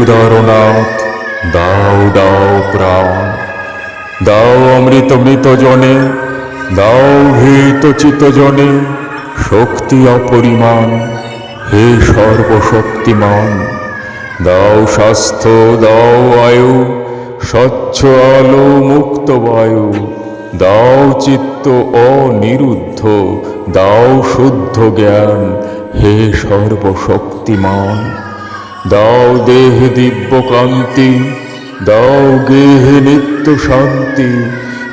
উদারনাথ দাও দাও প্রাণ। দাও অমৃত মৃত জনে দাও ভীত চিত জনে শক্তি অপরিমাণ। হে সর্বশক্তিমান। দাও স্বাস্থ্য, দাও আয়ু। স্বচ্ছ আলো, মুক্ত বায়ু। দাও চিত্ত অনিরুদ্ধ। দাও শুদ্ধ জ্ঞান। হে সর্বশক্তিমান। দাও দেহ দিব্য কান্তি দাও গেহে নিত্য শান্তি,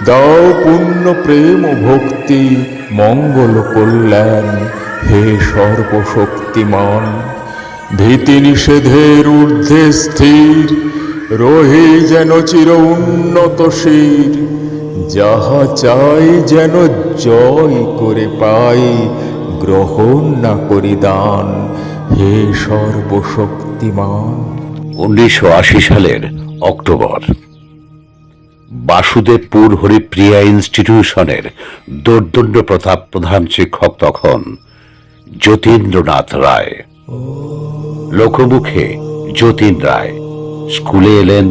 দাও পুণ্য প্রেম ভক্তি, মঙ্গল কল্যাণ, হে সর্বশক্তিমান। ভীতি নিষেধের ঊর্ধ্বে স্থির, রহি যেন চির উন্নত শির, যাহা চাই যেন জয় করে পাই গ্রহণ না করি দান হে সর্বশক্তিমান। উনিশশো আশি সালের অক্টোবর, বাসুদেবপুর হরিপ্রিয়া ইনস্টিটিউশনের দোর্দণ্ড প্রতাপ প্রধান শিক্ষক তখন যতীন্দ্রনাথ রায়। লোকমুখে যতীন রায়, স্কুলে এলেন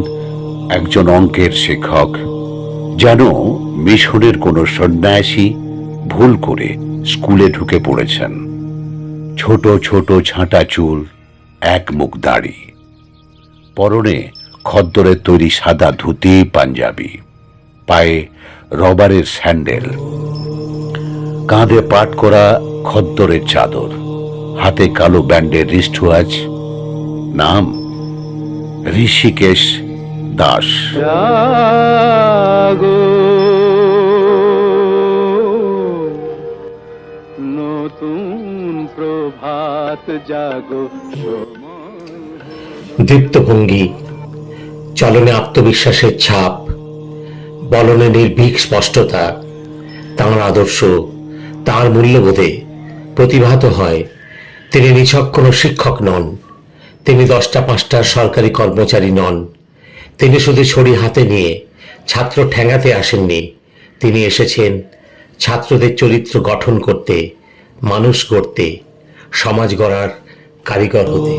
একজন অঙ্কের শিক্ষক, যেন মিশনের কোনো সন্ন্যাসী ভুল করে স্কুলে ঢুকে পড়েছেন। ছোট ছোট ছাঁটা চুল, এক মুখ দাড়ি। পরনে খদ্দরের তৈরি সাদা ধুতি, পাঞ্জাবি। পায়ে রবারের স্যান্ডেল। কাঁধে পাট করা খদ্দরের চাদর। হাতে কালো ব্যান্ডের রিস্টওয়াচ নাম? ঋষিকেশ দাস। দীপ্তভঙ্গি, চলনে আত্মবিশ্বাসের ছাপ, বলনে নির্ভীক স্পষ্টতা, তাঁর আদর্শ, তাঁর মূল্যবোধে প্রতিভাত হয়। তিনি নিছক কোনো শিক্ষক নন, তিনি দশটা পাঁচটার সরকারি কর্মচারী নন। তিনি শুধু ছড়ি হাতে নিয়ে ছাত্র ঠেঙাতে আসেননি। তিনি এসেছেন ছাত্রদের চরিত্র গঠন করতে, মানুষ গড়তে সমাজ গড়ার কারিগর হতে।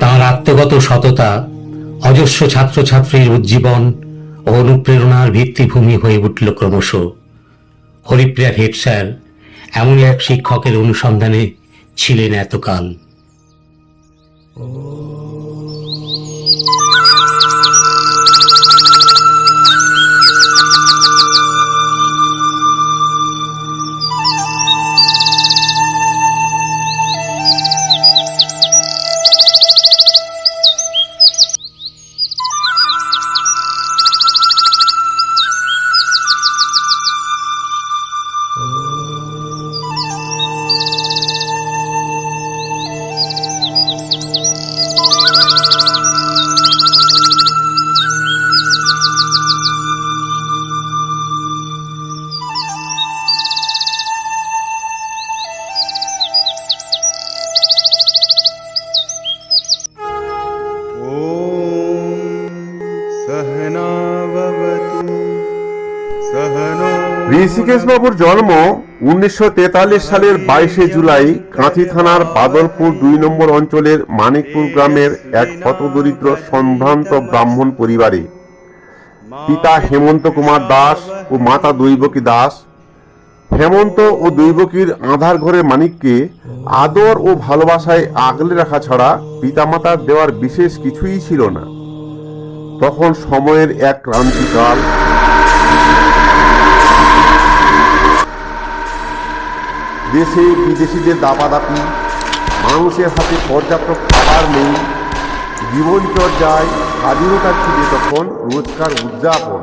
তার আত্মগত সততা, অজস্র ছাত্রছাত্রীর উজ্জীবন ও অনুপ্রেরণার ভিত্তিভূমি হয়ে উঠল ক্রমশ। হরিপ্রিয়ার হেড স্যার এমন এক শিক্ষকের অনুসন্ধানে ছিলেন এতকাল। ঋষিকেশবাবুর জন্ম উনিশশো তেতাল্লিশ সালের বাইশে জুলাই কাঁথি থানার বাদলপুর দুই নম্বর অঞ্চলের মানিকপুর গ্রামের এক হতদরিদ্র সম্ভ্রান্ত ব্রাহ্মণ পরিবারে। পিতা হেমন্ত কুমার দাস ও মাতা দৈবকী দাস। হেমন্ত ও দৈবকীর আধার ঘরে মানিককে আদর ও ভালোবাসায় আগলে রাখা ছাড়া পিতামাতার দেওয়ার বিশেষ কিছুই ছিল না। তখন সময়ের এক ক্রান্তিকাল দেশে বিদেশিদের দাপাদাপি মানুষের হাতে পর্যাপ্ত খাবার নেই জীবনচর্যায় স্বাধীনতা ছিল তখন রোজকার উদযাপন।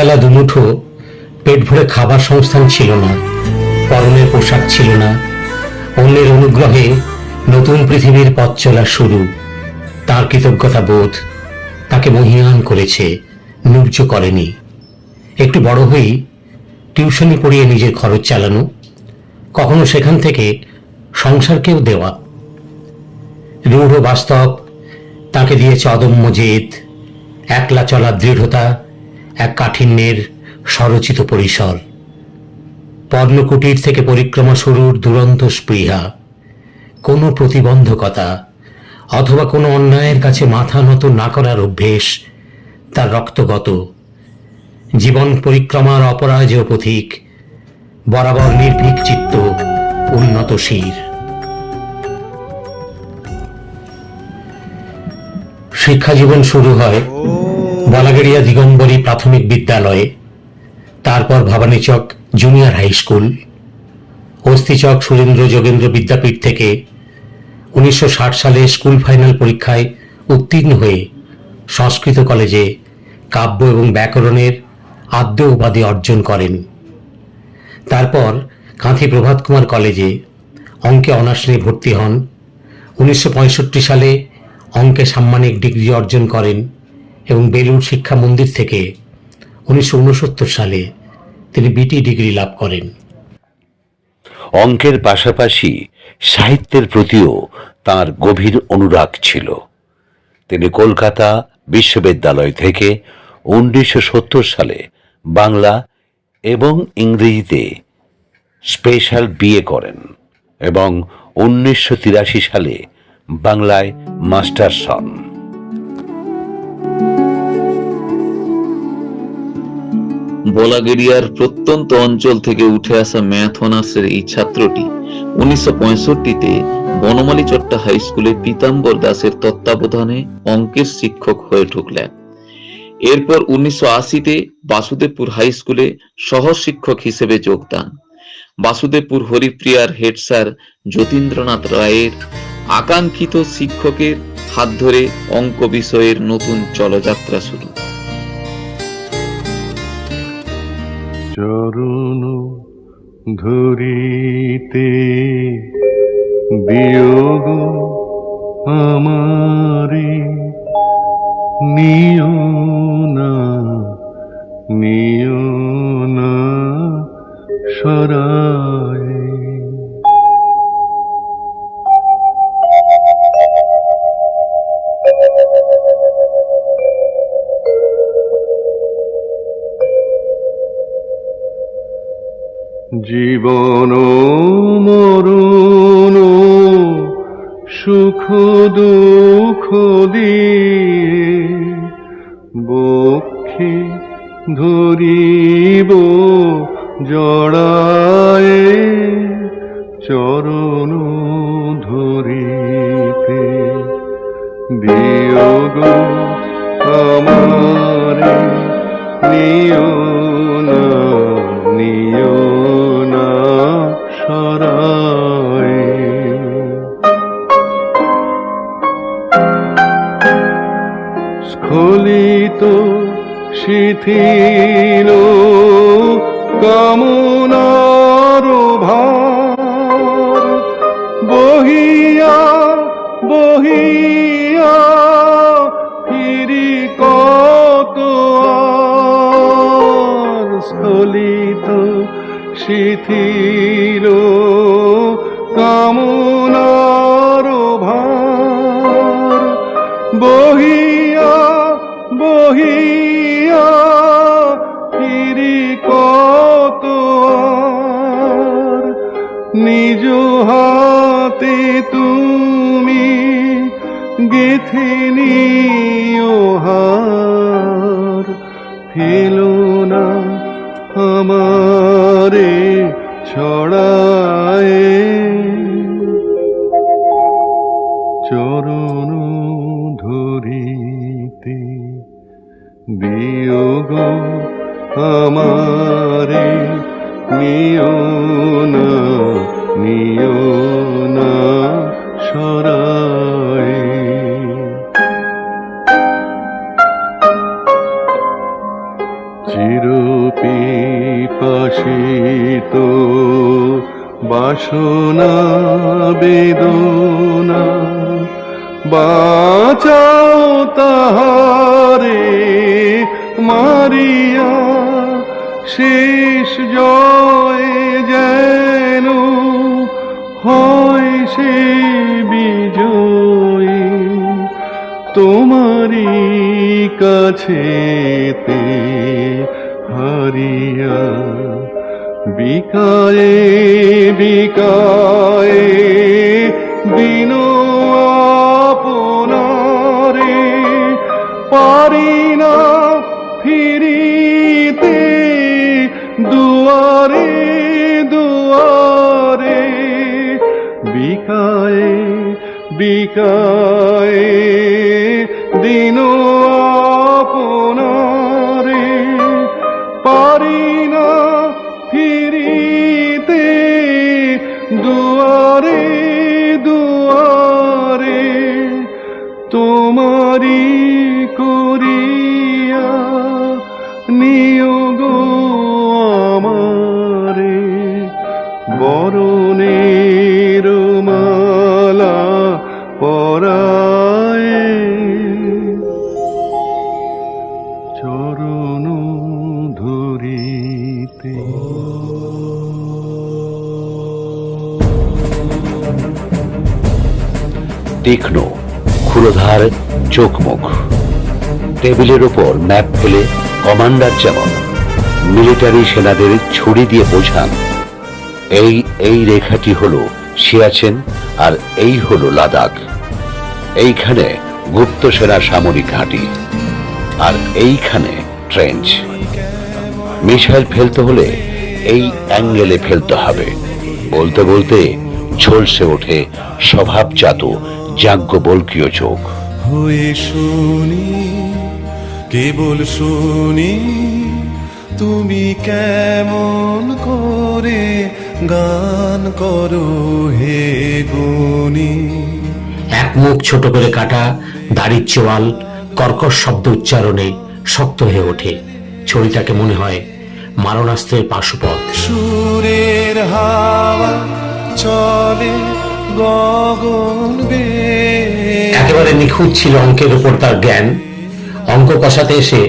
দুবেলা দুমুঠো, পেট ভরে খাবার সংস্থান ছিল না, পরনের পোশাক ছিল না, অন্যের অনুগ্রহে নতুন পৃথিবীর পথ চলা শুরু। তার কৃতজ্ঞতা বোধ তাকে মহিয়ান করেছে নুর্য করেনি। একটু বড় হয়েই টিউশনি পড়িয়ে নিজের খরচ চালানো, কখনো সেখান থেকে সংসারকেও দেওয়া। রূঢ় বাস্তব তাকে দিয়েছে অদম্য জেদ, একলা চলার দৃঢ়তা এক কাঠিন্যের স্বরচিত পরিসর। পর্ণকুটির থেকে পরিক্রমা শুরুর দুরন্ত স্পৃহা, কোনো প্রতিবন্ধকতা অথবা কোনো অন্যায়ের কাছে মাথা নত না করার অভ্যেস তার রক্তগত। জীবন পরিক্রমার অপরাজেয় পথিক, বরাবর নির্ভীক চিত্ত, উন্নত শির। শিক্ষা জীবন শুরু হয় বলাগেড়িয়া দিগম্বরী প্রাথমিক বিদ্যালয়ে, তারপর Bhabanichak junior high school, Asthichak Surendra Jogendra Vidyapith থেকে উনিশশো ষাট সালে স্কুল ফাইনাল পরীক্ষায় উত্তীর্ণ হয়ে সংস্কৃত কলেজে কাব্য এবং ব্যাকরণের আদ্য উপাধি অর্জন করেন। তারপর কাঁথি প্রভাত কুমার কলেজে অঙ্কে অনার্স নিয়ে ভর্তি হন। উনিশশো পঁয়ষট্টি সালে অঙ্কে সাম্মানিক ডিগ্রি অর্জন করেন। এবং বেলুড় শিক্ষা মন্দির থেকে উনিশশো উনসত্তর সালে তিনি বিটি ডিগ্রি লাভ করেন। অঙ্কের পাশাপাশি সাহিত্যের প্রতিও তার গভীর অনুরাগ ছিল। তিনি কলকাতা বিশ্ববিদ্যালয় থেকে উনিশশো সত্তর সালে বাংলা এবং ইংরেজিতে স্পেশাল বিএ করেন এবং উনিশশো তিরাশি সালে বাংলায় মাস্টার্স হন। বলাগেরিয়ার প্রত্যন্ত অঞ্চল থেকে উঠে আসা ম্যাথ অনার্সের এই ছাত্রটি উনিশশো পঁয়ষট্টিতে বনমালী চট্টা হাই স্কুলে পীতাম্বর দাসের তত্ত্বাবধানে অঙ্কের শিক্ষক হয়ে ঢুকলেন। এরপর উনিশশো আশিতে বাসুদেবপুর হাই স্কুলে সহ শিক্ষক হিসেবে যোগদান। বাসুদেবপুর হরিপ্রিয়ার হেড স্যার যতীন্দ্রনাথ রায়ের আকাঙ্ক্ষিত শিক্ষকের হাত ধরে অঙ্ক বিষয়ের নতুন চলযাত্রা শুরু। চরণ ধরিতে বিয়োগ আমারে নিয় না নিয় না সরায় জীবন মরুন সুখ দুঃখ দিয়ে বক্ষে ধরিব জড়ায় স্খলিত শিথিল কামনার ভার বহিয়া বহিয়া ফিরি কত নিজ হাতে তুমি গেথে নিও হার Shankar. বিকায়ে বিকায় দিন তীক্ষ্ণ, ক্ষুরধার চোখ টেবিলের ওপর ম্যাপ ফেলে কমান্ডার যেমন মিলিটারি সেনাদের ছুরি দিয়ে বোঝান, এই এই রেখাটি হলো সিয়াচেন আর এই হলো লাদাখ। এইখানে গুপ্ত সেনার সামরিক ঘাঁটি আর এইখানে ট্রেঞ্চ। মিসাইল ফেলতে হলে এই অ্যাঙ্গেলে ফেলতে হবে। বলতে বলতে ঝলসে ওঠে স্বভাবজাত যাজ্ঞবল্কীয় চোখ হয়ে শুনি কেবল শুনি তুমি কেমন করে গান করো হে গুণী? এক মুখ ছোট করে কাটা দাড়ির চোয়াল কর্কশ শব্দ উচ্চারণে শক্ত হয়ে ওঠে। ছড়িটাকে মনে হয় মারণাস্ত্রের পাশুপথ সুরের হাওয়া চলে একেবারে নিখুঁত ছিল অঙ্কের উপর তার জ্ঞান। অঙ্ক কষাতে এসে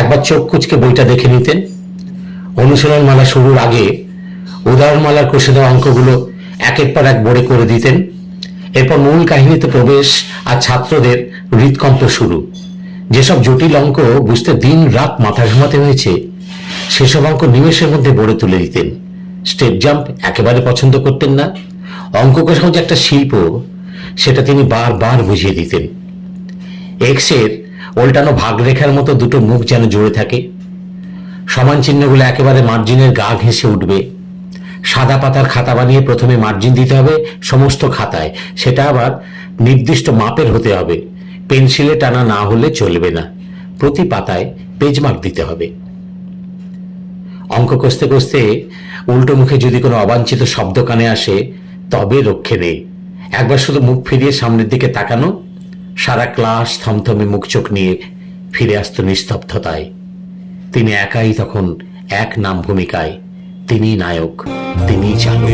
একবার চোখ কুচকে বইটা দেখে নিতেন। অনুশীলন মালা শুরুর আগে উদাহরণমালার কষে দেওয়া অঙ্কগুলো একের পর এক বড়ে করে দিতেন। এরপর মূল কাহিনীতে প্রবেশ আর ছাত্রদের হৃদকম্প শুরু। যেসব জটিল অঙ্ক বুঝতে দিন রাত মাথা ঘামাতে হয়েছে, সেসব অঙ্ক নিমেষের মধ্যে বড়ে তুলে দিতেন। স্টেপ জাম্প একেবারে পছন্দ করতেন না। অঙ্ক কষাও যে একটা শিল্প, সেটা তিনি বারবার বুঝিয়ে দিতেন। এক্সের উল্টানো ভাগরেখার মতো দুটো মুখ যেন জুড়ে থাকে। সমান চিহ্নগুলো একেবারে মার্জিনের গা ঘেঁষে উঠবে। সাদা পাতার খাতা বানিয়ে প্রথমে মার্জিন দিতে হবে সমস্ত খাতায়। সেটা আবার নির্দিষ্ট মাপের হতে হবে। পেন্সিলে টানা না হলে চলবে না। প্রতি পাতায় পেজ মার্ক দিতে হবে। অঙ্ক কষতে কষতে উল্টো মুখে যদি কোনো অবাঞ্ছিত শব্দ কানে আসে তবে রক্ষে নেই। একবার শুধু মুখ ফিরিয়ে সামনের দিকে তাকানো সারা ক্লাস থমথমে মুখ চোখ নিয়ে ফিরে আসতো নিস্তব্ধতায়। তিনি একাই তখন এক নাম ভূমিকায় তিনি নায়ক তিনি চালক।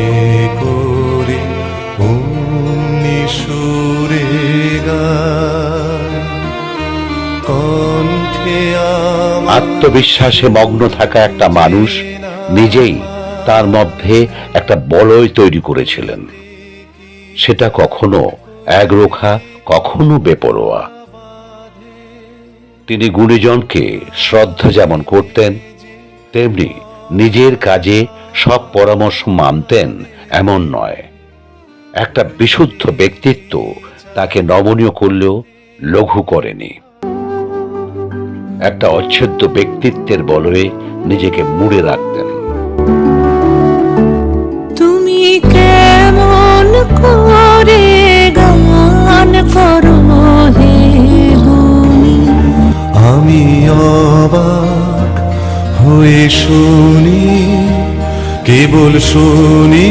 আত্মবিশ্বাসে মগ্ন থাকা একটা মানুষ নিজেই তার মধ্যে একটা বলয় তৈরি করেছিলেন। সেটা কখনো একরোখা, কখনো বেপরোয়া। তিনি গুণীজনকে শ্রদ্ধা যেমন করতেন, তেমনি নিজের কাজে সব পরামর্শ মানতেন এমন নয়। একটা বিশুদ্ধ ব্যক্তিত্ব তাকে নমনীয় করলেও লঘু করেনি। একটা অচ্ছেদ্য ব্যক্তিত্বের বলয়ে নিজেকে মুড়ে রাখতেন। কেমন করে গান করো হে গুণী আমি অবাক হয়ে শুনি, কেবল শুনি,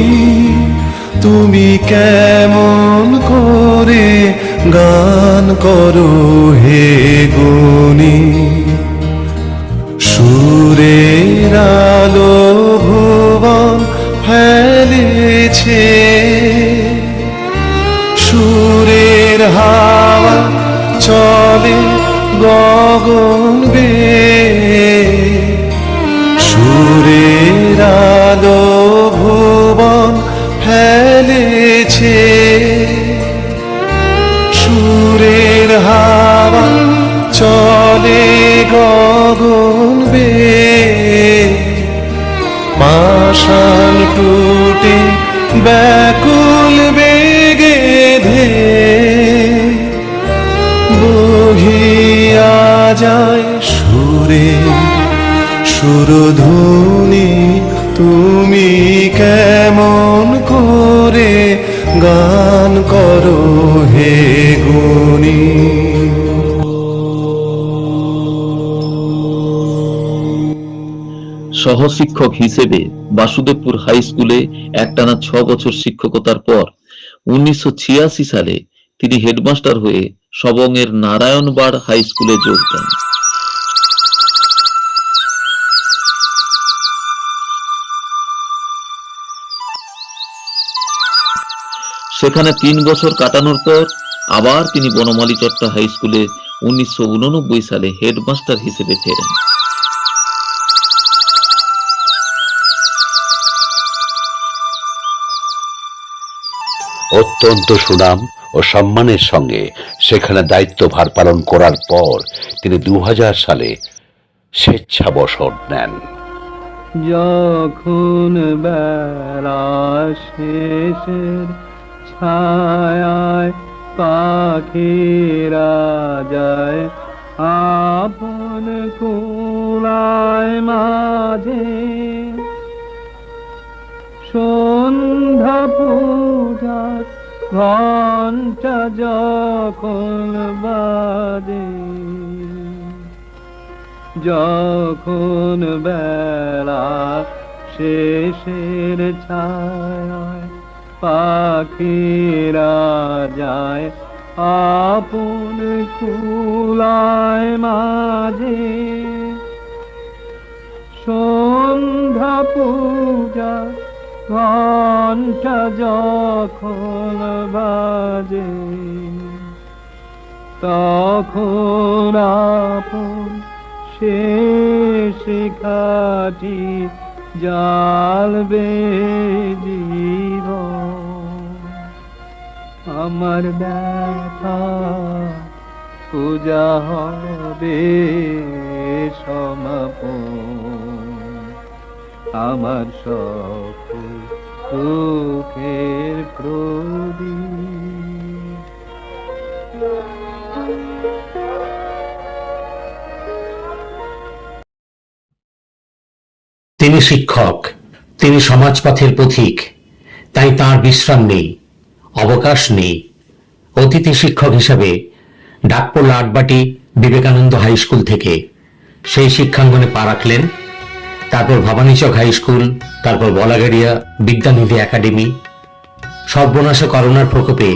তুমি কেমন করে গান করো হে গুণী সুরের আলো ভুবন ফেলেছে। সুরের হাওয়া চলে গগন বে সুরের আলো ভুবন ফেলেছে। সুরের হাওয়া চলে গগন বে পাষাণ যায় সুরে। সুরধুনি তুমি কেমন করে গান করো হে গুণী? সহশিক্ষক হিসেবে বাসুদেবপুর হাই স্কুলে একটানা ছ বছর শিক্ষকতার পর উনিশশো ছিয়াশি সালে তিনি হেডমাস্টার হয়ে সবংয়ের নারায়ণবাড় হাই স্কুলে যোগ দেন। সেখানে তিন বছর কাটানোর পর আবার তিনি বনমালী চট্টা হাই স্কুলে উনিশশো উননব্বই সালে হেডমাস্টার হিসেবে ফেরেন। অত্যন্ত সুনাম ও সম্মানের সঙ্গে সেখানে দায়িত্বভার পালন করার পর তিনি দু হাজার সালে স্বেচ্ছাবসর নেন। যখন বেলা শেষের ছায়ায় পাখিরা যায়, আপন কুলায় মাঝে সন্ধ্যা ঘণ্টা যখন বাজে যখন বেলা শেষের ছায় পাখিরা যায় আপন কুলায় মাঝে সন্ধ্যা পূজা ঘণ্টা যখন বাজে, তখন আপন শেষ খাটি জালবে জীব আমার ব্যথা পূজা হবে সমাপন। আমার সকল প্রদীপ। তিনি শিক্ষক, তিনি সমাজপথের পথিক, তাই তার বিশ্রাম নেই, অবকাশ নেই। অতিথি শিক্ষক হিসাবে ডাক পড়ল আটবাটি বিবেকানন্দ হাই স্কুল থেকে সেই শিক্ষাঙ্গনে পা রাখলেন তারপর ভবানীচক হাই স্কুল, তারপর বলাগাড়িয়া বিদ্যানিধি একাডেমি। সর্বনাশা করোনার প্রকোপে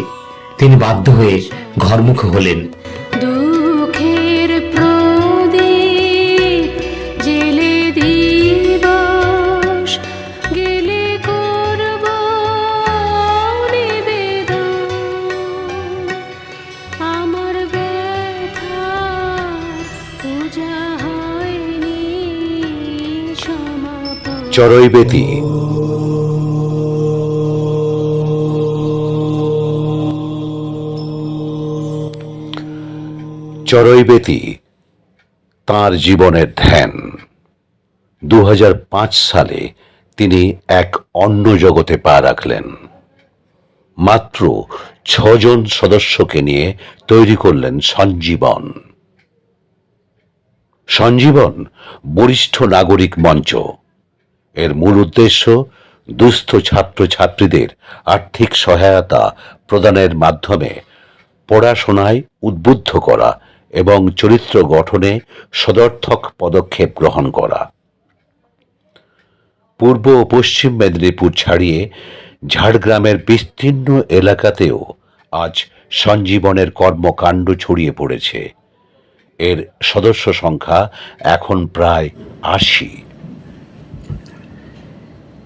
তিনি বাধ্য হয়ে ঘরমুখ হলেন। চড়ইবেতি চড়ইবেতি তার জীবনের ধ্যান। দু হাজার পাঁচ সালে তিনি এক অন্য জগতে পা রাখলেন। মাত্র ছজন সদস্যকে নিয়ে তৈরি করলেন সঞ্জীবন। সঞ্জীবন বরিষ্ঠ নাগরিক মঞ্চ। এর মূল উদ্দেশ্য দুস্থ ছাত্রছাত্রীদের আর্থিক সহায়তা প্রদানের মাধ্যমে পড়াশোনায় উদ্বুদ্ধ করা এবং চরিত্র গঠনে সদর্থক পদক্ষেপ গ্রহণ করা। পূর্ব ও পশ্চিম মেদিনীপুর ছাড়িয়ে ঝাড়গ্রামের বিস্তীর্ণ এলাকাতেও আজ সঞ্জীবনের কর্মকাণ্ড ছড়িয়ে পড়েছে। এর সদস্য সংখ্যা এখন প্রায় আশি।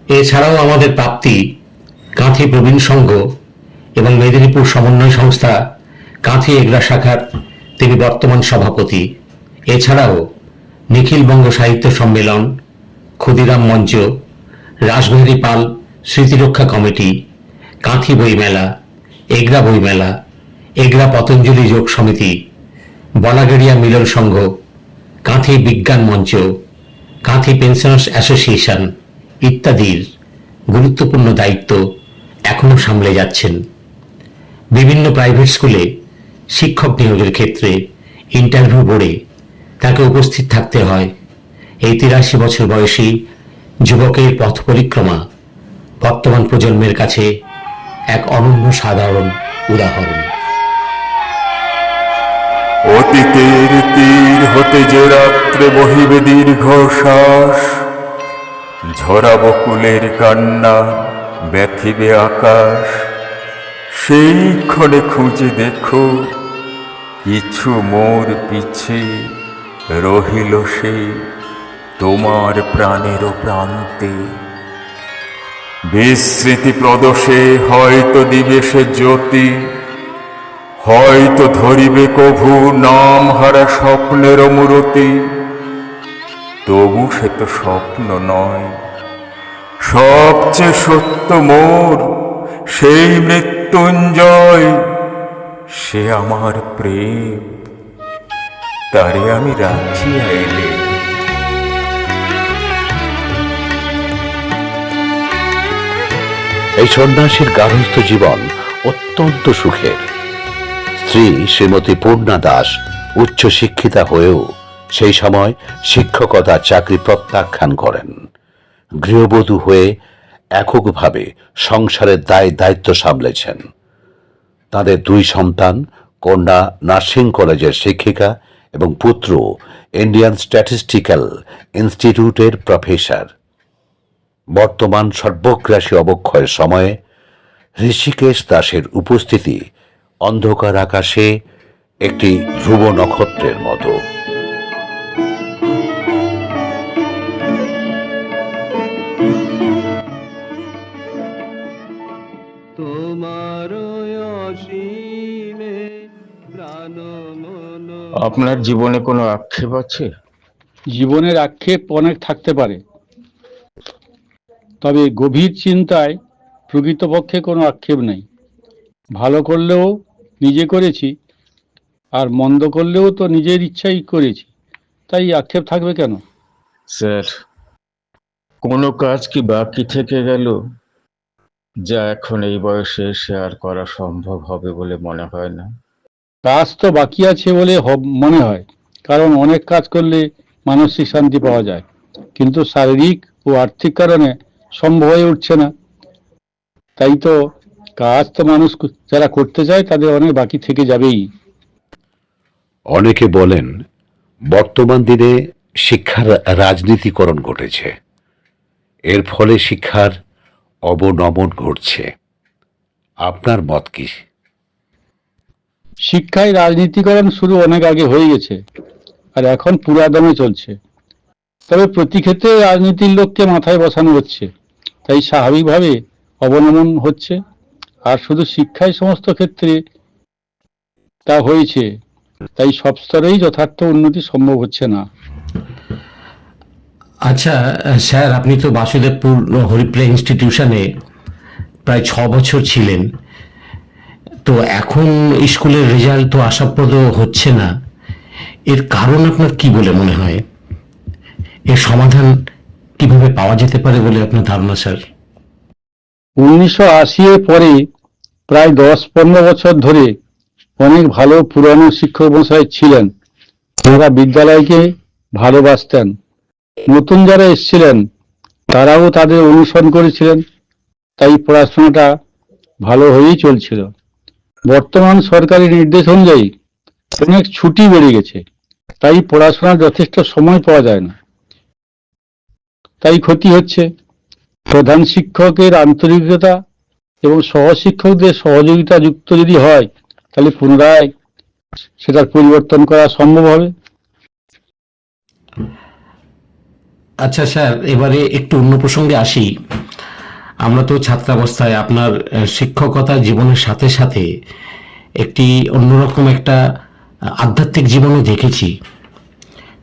এছাড়াও আমাদের প্রাপ্তি কাঁথি প্রবীণ সংঘ এবং মেদিনীপুর সমন্বয় সংস্থা কাঁথি এগরা শাখার তিনি বর্তমান সভাপতি। এছাড়াও নিখিল বঙ্গ সাহিত্য সম্মেলন, ক্ষুদিরাম মঞ্চ রাসবিহারী পাল স্মৃতিরক্ষা কমিটি, কাঁথি বইমেলা, এগরা বইমেলা, এগরা পতঞ্জলি যোগ সমিতি, বলাগেড়িয়া মিলন সংঘ, কাঁথি বিজ্ঞান মঞ্চ, কাঁথি পেনশনার্স অ্যাসোসিয়েশন ইত্যাদির গুরুত্বপূর্ণ দায়িত্ব এখনও সামলে যাচ্ছেন। বিভিন্ন প্রাইভেট স্কুলে শিক্ষক নিয়োগের ক্ষেত্রে ইন্টারভিউ বোর্ডে তাকে উপস্থিত থাকতে হয়। এই তিরাশি বছর বয়সী যুবকের পথ পরিক্রমা বর্তমান প্রজন্মের কাছে এক অনন্য সাধারণ উদাহরণ। অতীতের তীর হতে যে রাত্রে বহিবে দীর্ঘ শ্বাস ঝরা বকুলের কান্না, ব্যথিবে আকাশ। সেই ক্ষণে খুঁজে দেখো, কিছু মোর পিছে রহিল সে তোমার প্রাণের প্রান্তে। বিস্মৃতি প্রদোষে হয়তো দিবে সে জ্যোতি, হয়তো ধরিবে কভু নাম হারা স্বপ্নের মূরতি তবু সে তো স্বপ্ন নয়। সবচেয়ে সত্য মোর, সেই মৃত্যুঞ্জয়, সে আমার প্রেম। তারে আমি রাখিয়া এলে। এই সন্ন্যাসীর গার্হস্থ জীবন অত্যন্ত সুখের। স্ত্রী শ্রীমতী পূর্ণা দাস উচ্চ শিক্ষিতা হয়েও সেই সময় শিক্ষকতার চাকরি প্রত্যাখ্যান করেন। গৃহবধূ হয়ে এককভাবে সংসারের দায় দায়িত্ব সামলেছেন। তাদের দুই সন্তান, কন্যা নার্সিং কলেজের শিক্ষিকা এবং পুত্র, ইন্ডিয়ান স্ট্যাটিস্টিক্যাল ইনস্টিটিউটের প্রফেসর। বর্তমান সর্বগ্রাসী অবক্ষয়ের সময়ে ঋষিকেশ দাসের উপস্থিতি অন্ধকার আকাশে একটি ধ্রুব নক্ষত্রের মতো। আপনার জীবনে কোনো আক্ষেপ আছে? জীবনের আক্ষেপ অনেক থাকতে পারে। তবে গভীর চিন্তায় প্রকৃতপক্ষে কোনো আক্ষেপ নেই। ভালো করলেও নিজে করেছি আর মন্দ করলেও তো নিজের ইচ্ছাই করেছি। তাই আক্ষেপ থাকবে কেন? স্যার কোনো কাজ কি বাকি থেকে গেল? যা এখন এই বয়সে শেয়ার করা সম্ভব হবে বলে মনে হয় না। কাজ তো বাকি আছে বলে মনে হয়। কারণ অনেক কাজ করলে মানসিক শান্তি পাওয়া যায়। কিন্তু শারীরিক ও আর্থিক কারণে সম্ভব হয়ে উঠছে না। তাই তো কাজ তো মানুষ যারা করতে চায় তাদের অনেক বাকি থেকে যাবেই। অনেকে বলেন, বর্তমান দিনে শিক্ষার রাজনীতিকরণ ঘটেছে। এর ফলে শিক্ষার অবনমন ঘটছে। আপনার মত কি? শিক্ষায় রাজনীতিকরণ শুরু অনেক আগে হয়ে গেছে, আর এখন পুরাদমে চলছে। তবে প্রতি ক্ষেত্রে রাজনীতির লোককে মাথায় বসানো হচ্ছে, তাই স্বাভাবিকভাবে অবনমন হচ্ছে। আর শুধু শিক্ষায় সমস্ত ক্ষেত্রে তা হয়েছে, তাই সব স্তরেই যথার্থ উন্নতি সম্ভব হচ্ছে না। আচ্ছা স্যার, আপনি তো বাসুদেবপুর হরিপ্রিয়া ইনস্টিটিউশনে প্রায় ছ বছর ছিলেন। তো এখন স্কুলের রেজাল্ট তো আশাপ্রদ হচ্ছে না। এর কারণ আপনার কি বলে মনে হয়? এর সমাধান কীভাবে পাওয়া যেতে পারে বলে আপনার ধারণা, স্যার? উনিশশো আশি এর পরে প্রায় দশ পনেরো বছর ধরে অনেক ভালো পুরানো শিক্ষক মশাই ছিলেন। যারা বিদ্যালয়কে ভালোবাসতেন। নতুন যারা এসেছিলেন, তারাও তাদের অনুসরণ করেছিলেন। তাই পড়াশোনাটা ভালো হয়েই চলছিল। বর্তমান সরকারি নির্দেশ অনুযায়ী অনেক ছুটি বেড়ে গেছে। তাই পড়াশোনার যথেষ্ট সময় পাওয়া যায় না। তাই ক্ষতি হচ্ছে। প্রধান শিক্ষকের আন্তরিকতা এবং সহশিক্ষকদের সহযোগিতা যুক্ত যদি হয়, তাহলে পুনরায় সেটার পরিবর্তন করা সম্ভব হবে। আচ্ছা স্যার, এবারে একটু অন্য প্রসঙ্গে আসি। আমরা তো ছাত্রাবস্থায় আপনার শিক্ষকতা জীবনের সাথে সাথে একটি অন্যরকম একটা আধ্যাত্মিক জীবনে দেখেছি।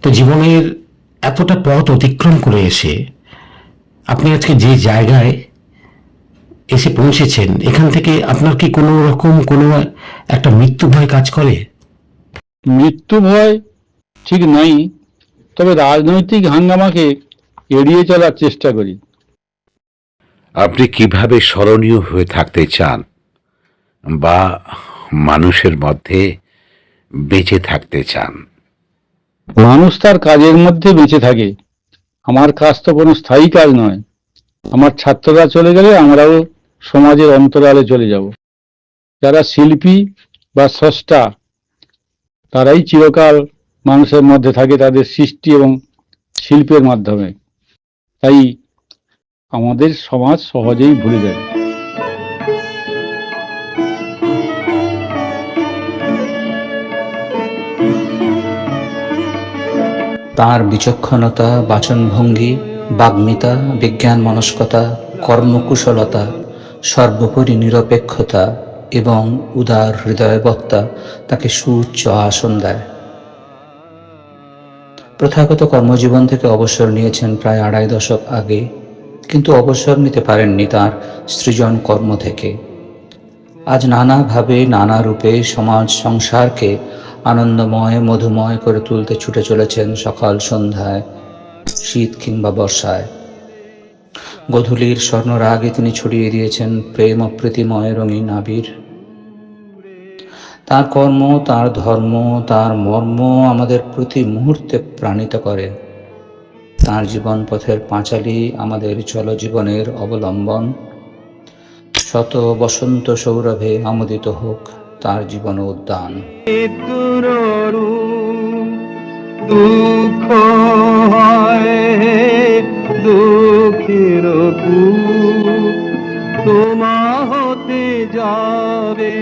তো জীবনের এতটা পথ অতিক্রম করে এসে আপনি আজকে যে জায়গায় এসে পৌঁছেছেন, এখান থেকে আপনার কি কোনো রকম কোনো একটা মৃত্যু ভয় কাজ করে? মৃত্যু ভয় ঠিক নাই, তবে রাজনৈতিক হাঙ্গামাকে এড়িয়ে চলার চেষ্টা করি। আপনি কীভাবে স্মরণীয় হয়ে থাকতে চান বা মানুষের মধ্যে বেঁচে থাকতে চান? মানুষ তার কাজের মধ্যে বেঁচে থাকে। আমার কাজ তো কোনো স্থায়ী কাজ নয়। আমার ছাত্ররা চলে গেলে আমরাও সমাজের অন্তরালে চলে যাব। যারা শিল্পী বা স্রষ্টা, তারাই চিরকাল মানুষের মধ্যে থাকে, তাদের সৃষ্টি এবং শিল্পের মাধ্যমে। তাই আমাদের সমাজ সহজেই ভুলে যায়। তার বিচক্ষণতা, বাচনভঙ্গি, বাগ্মিতা, বিজ্ঞান মনস্কতা, কর্মকুশলতা, সর্বোপরি নিরপেক্ষতা এবং উদার হৃদয়বত্তা তাকে সুউচ্চ আসন দেয়। প্রথাগত কর্মজীবন থেকে অবসর নিয়েছেন প্রায় আড়াই দশক আগে। কিন্তু অবসর নিতে পারেননি তার সৃজন কর্ম থেকে। আজ নানাভাবে, নানা রূপে সমাজ সংসারকে আনন্দময়, মধুময় করে তুলতে ছুটে চলেছেন সকাল সন্ধ্যায়, শীত কিংবা বর্ষায়। গধূলির স্বর্ণরাগে তিনি ছড়িয়ে দিয়েছেন প্রেম ও প্রীতিময় রঙিন আবির। তার কর্ম, তার ধর্ম, তার মর্ম আমাদের প্রতি মুহূর্তে প্রাণিত করে। তার জীবন পথের পাঁচালী আমাদের চলজীবনের অবলম্বন। শত বসন্ত সৌরভে আমোদিত হোক তার জীবন উদ্যান। তোমা হতে যাবে